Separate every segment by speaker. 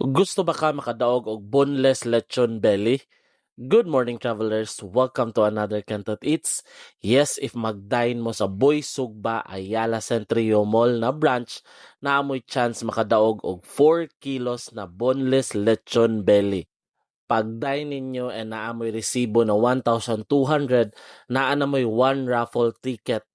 Speaker 1: Gusto ba ka makadaog og boneless lechon belly? Good morning travelers, welcome to another Kentot Eats. Yes, if magdine mo sa Boy Sugba Ayala Centrio Mall na branch, naamoy chance makadaog og 4 kilos na boneless lechon belly. Pag dine ninyo and naamoy resibo na 1,200, naa na mo'y one raffle ticket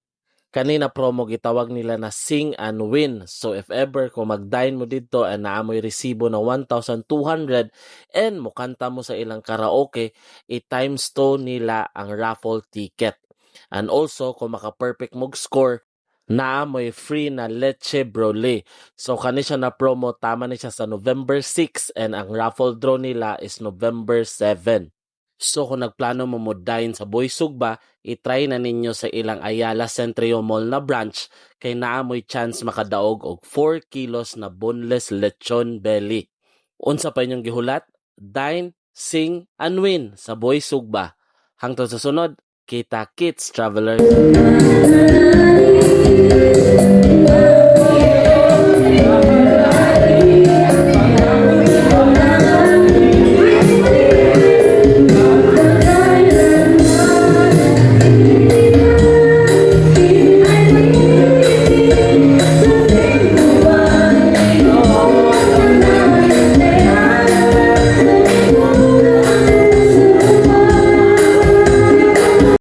Speaker 1: kanina promo gitawag nila na sing and win. So if ever kung mag-dine mo dito and naamoy resibo na 1,200 and mukanta mo sa ilang karaoke, i-times to nila ang raffle ticket. And also kung maka-perfect mog score, naamoy free na leche brole. So kani siya na promo, tama ni siya sa November 6 and ang raffle draw nila is November 7. So kung nagplano mo mo dine sa Boy Sugba, itry na ninyo sa ilang Ayala Centrio Mall na branch kay naamoy chance makadaog og 4 kilos na boneless lechon belly. Unsa pa inyong gihulat? Dine, sing, and win sa Boy Sugba. Hangtod sa sunod, kita kits traveler.